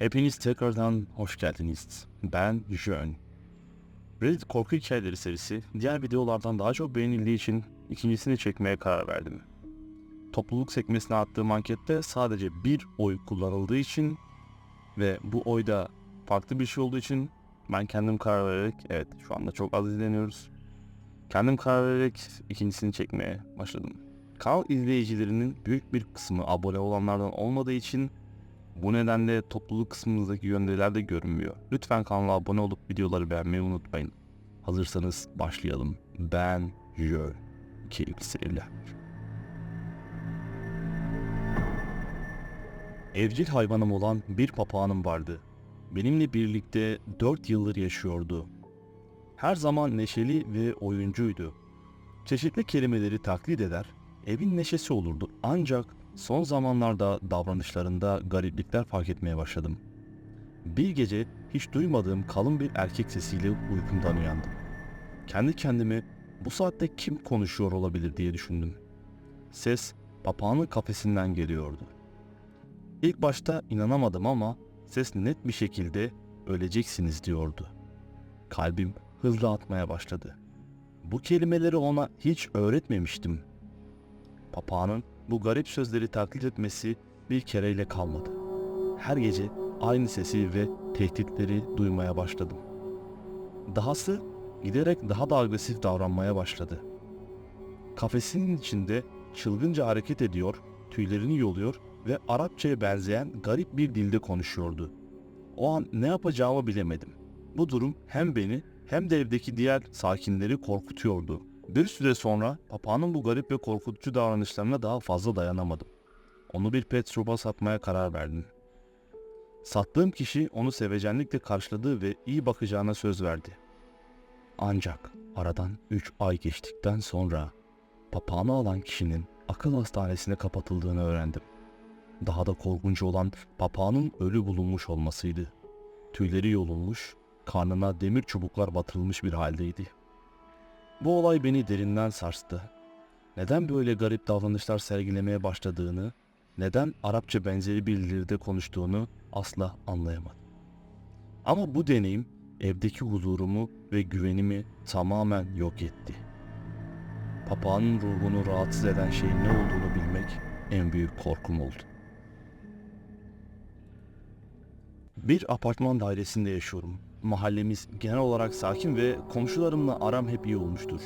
Hepiniz tekrardan hoş geldiniz. Ben Jön. Reddit korku hikayeleri serisi diğer videolardan daha çok beğenildiği için ikincisini çekmeye karar verdim. Topluluk sekmesine attığım ankette sadece bir oy kullanıldığı için ve bu oyda farklı bir şey olduğu için ben kendim karar vererek, evet şu anda çok az izleniyoruz. Kendim karar vererek ikincisini çekmeye başladım. Kanal izleyicilerinin büyük bir kısmı abone olanlardan olmadığı için bu nedenle topluluk kısmınızdaki gönderiler de görünmüyor. Lütfen kanala abone olup videoları beğenmeyi unutmayın. Hazırsanız başlayalım. Ben Jö. Keyifli seyirler. Evcil hayvanım olan bir papağanım vardı. Benimle birlikte 4 yıldır yaşıyordu. Her zaman neşeli ve oyuncuydu. Çeşitli kelimeleri taklit eder, evin neşesi olurdu ancak son zamanlarda davranışlarında gariplikler fark etmeye başladım. Bir gece hiç duymadığım kalın bir erkek sesiyle uykumdan uyandım. Kendi kendime bu saatte kim konuşuyor olabilir diye düşündüm. Ses papağanın kafesinden geliyordu. İlk başta inanamadım ama ses net bir şekilde öleceksiniz diyordu. Kalbim hızla atmaya başladı. Bu kelimeleri ona hiç öğretmemiştim. Papağanın bu garip sözleri taklit etmesi bir kereyle kalmadı. Her gece aynı sesi ve tehditleri duymaya başladım. Dahası giderek daha da agresif davranmaya başladı. Kafesinin içinde çılgınca hareket ediyor, tüylerini yoluyor ve Arapçaya benzeyen garip bir dilde konuşuyordu. O an ne yapacağımı bilemedim. Bu durum hem beni hem de evdeki diğer sakinleri korkutuyordu. Bir süre sonra papağanın bu garip ve korkutucu davranışlarına daha fazla dayanamadım. Onu bir pet shop'a satmaya karar verdim. Sattığım kişi onu sevecenlikle karşıladı ve iyi bakacağına söz verdi. Ancak aradan 3 ay geçtikten sonra papağanı alan kişinin akıl hastanesine kapatıldığını öğrendim. Daha da korkunç olan papağanın ölü bulunmuş olmasıydı. Tüyleri yolunmuş, karnına demir çubuklar batırılmış bir haldeydi. Bu olay beni derinden sarstı. Neden böyle garip davranışlar sergilemeye başladığını, neden Arapça benzeri bir dilde konuştuğunu asla anlayamadım. Ama bu deneyim evdeki huzurumu ve güvenimi tamamen yok etti. Papağanın ruhunu rahatsız eden şeyin ne olduğunu bilmek en büyük korkum oldu. Bir apartman dairesinde yaşıyorum. Mahallemiz genel olarak sakin ve komşularımla aram hep iyi olmuştur.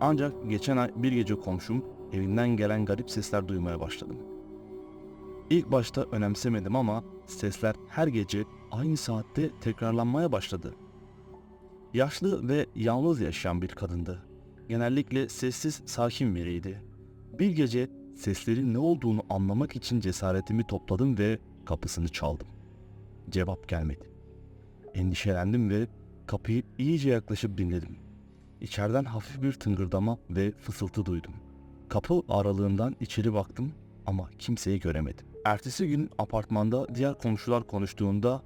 Ancak geçen ay bir gece komşum evinden gelen garip sesler duymaya başladım. İlk başta önemsemedim ama sesler her gece aynı saatte tekrarlanmaya başladı. Yaşlı ve yalnız yaşayan bir kadındı. Genellikle sessiz, sakin biriydi. Bir gece seslerin ne olduğunu anlamak için cesaretimi topladım ve kapısını çaldım. Cevap gelmedi. Endişelendim ve kapıyı iyice yaklaşıp dinledim. İçeriden hafif bir tıngırdama ve fısıltı duydum. Kapı aralığından içeri baktım ama kimseyi göremedim. Ertesi gün apartmanda diğer komşular konuştuğunda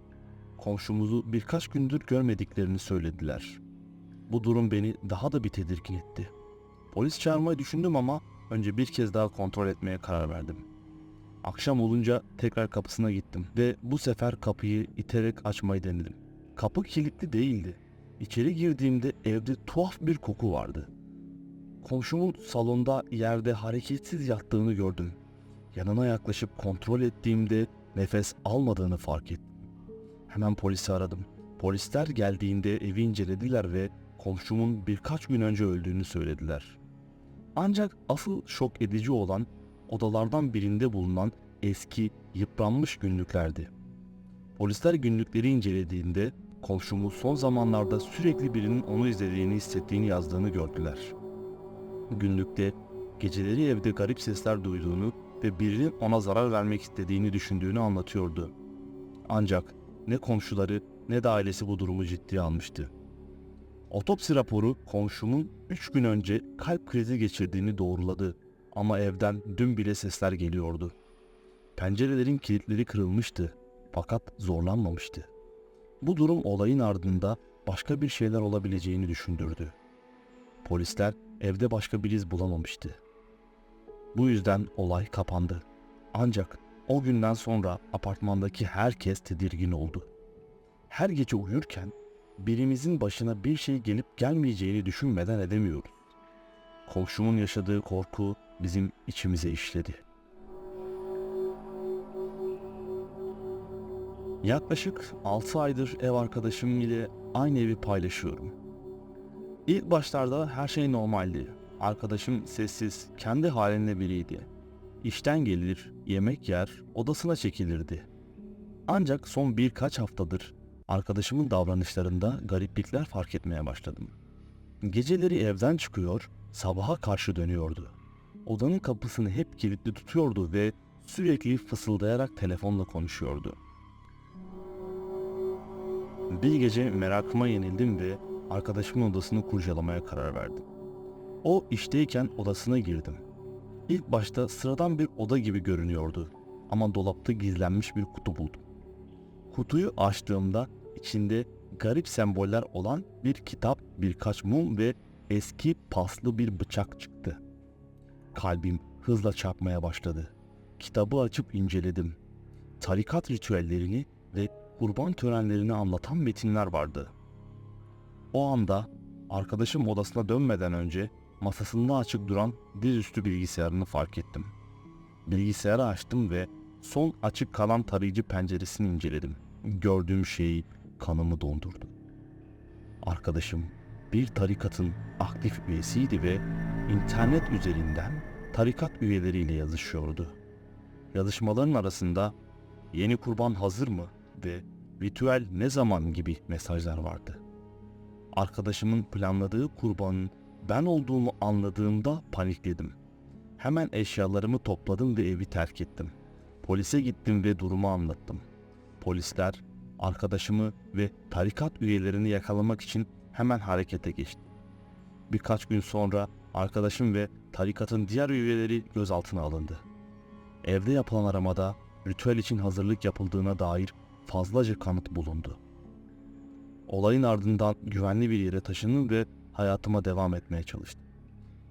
komşumuzu birkaç gündür görmediklerini söylediler. Bu durum beni daha da bir tedirgin etti. Polis çağırmayı düşündüm ama önce bir kez daha kontrol etmeye karar verdim. Akşam olunca tekrar kapısına gittim ve bu sefer kapıyı iterek açmayı denedim. Kapı kilitli değildi. İçeri girdiğimde evde tuhaf bir koku vardı. Komşumun salonda yerde hareketsiz yattığını gördüm. Yanına yaklaşıp kontrol ettiğimde nefes almadığını fark ettim. Hemen polisi aradım. Polisler geldiğinde evi incelediler ve komşumun birkaç gün önce öldüğünü söylediler. Ancak asıl şok edici olan odalardan birinde bulunan eski, yıpranmış günlüklerdi. Polisler günlükleri incelediğinde komşumu son zamanlarda sürekli birinin onu izlediğini hissettiğini yazdığını gördüler. Günlükte geceleri evde garip sesler duyduğunu ve birinin ona zarar vermek istediğini düşündüğünü anlatıyordu. Ancak ne komşuları ne de ailesi bu durumu ciddiye almıştı. Otopsi raporu komşumun 3 gün önce kalp krizi geçirdiğini doğruladı ama evden dün bile sesler geliyordu. Pencerelerin kilitleri kırılmıştı fakat zorlanmamıştı. Bu durum olayın ardında başka bir şeyler olabileceğini düşündürdü. Polisler evde başka bir iz bulamamıştı. Bu yüzden olay kapandı. Ancak O günden sonra apartmandaki herkes tedirgin oldu. Her gece uyurken birimizin başına bir şey gelip gelmeyeceğini düşünmeden edemiyoruz. Komşumun yaşadığı korku bizim içimize işledi. Yaklaşık 6 aydır ev arkadaşım ile aynı evi paylaşıyorum. İlk başlarda her şey normaldi. Arkadaşım sessiz, kendi halinde biriydi. İşten gelir, yemek yer, odasına çekilirdi. Ancak son birkaç haftadır arkadaşımın davranışlarında gariplikler fark etmeye başladım. Geceleri evden çıkıyor, sabaha karşı dönüyordu. Odanın kapısını hep kilitli tutuyordu ve sürekli fısıldayarak telefonla konuşuyordu. Bir gece merakıma yenildim ve arkadaşımın odasını kurcalamaya karar verdim. O işteyken odasına girdim. İlk başta sıradan bir oda gibi görünüyordu ama dolapta gizlenmiş bir kutu buldum. Kutuyu açtığımda içinde garip semboller olan bir kitap, birkaç mum ve eski paslı bir bıçak çıktı. Kalbim hızla çarpmaya başladı. Kitabı açıp inceledim. Tarikat ritüellerini kurban törenlerini anlatan metinler vardı. O anda arkadaşım odasına dönmeden önce masasında açık duran dizüstü bilgisayarını fark ettim. Bilgisayarı açtım ve son açık kalan tarayıcı penceresini inceledim. Gördüğüm şey kanımı dondurdu. Arkadaşım bir tarikatın aktif üyesiydi ve internet üzerinden tarikat üyeleriyle yazışıyordu. Yazışmaların arasında yeni kurban hazır mı ve ritüel ne zaman gibi mesajlar vardı. Arkadaşımın planladığı kurbanın ben olduğumu anladığımda panikledim. Hemen eşyalarımı topladım ve evi terk ettim. Polise gittim ve durumu anlattım. Polisler arkadaşımı ve tarikat üyelerini yakalamak için hemen harekete geçti. Birkaç gün sonra arkadaşım ve tarikatın diğer üyeleri gözaltına alındı. Evde yapılan aramada ritüel için hazırlık yapıldığına dair fazlaca kanıt bulundu. Olayın ardından güvenli bir yere taşındım ve hayatıma devam etmeye çalıştım.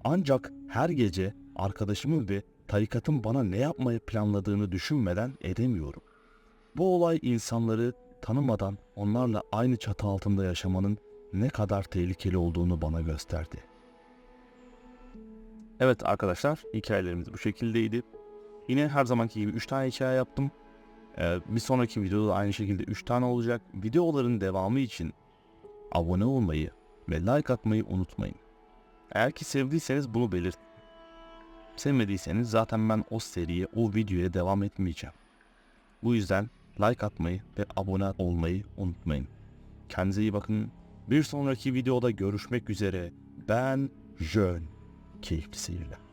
Ancak her gece arkadaşımın ve tarikatın bana ne yapmayı planladığını düşünmeden edemiyorum. Bu olay insanları tanımadan onlarla aynı çatı altında yaşamanın ne kadar tehlikeli olduğunu bana gösterdi. Evet arkadaşlar hikayelerimiz bu şekildeydi. Yine her zamanki gibi 3 tane hikaye yaptım. Ee, bir sonraki videoda da aynı şekilde 3 tane olacak. Videoların devamı için abone olmayı ve like atmayı unutmayın. Eğer ki sevdiyseniz bunu belirt. Sevmediyseniz zaten ben o seriye, o videoya devam etmeyeceğim. Bu yüzden like atmayı ve abone olmayı unutmayın. Kendinize iyi bakın. Bir sonraki videoda görüşmek üzere. Ben Jön. Keyifli seyirler.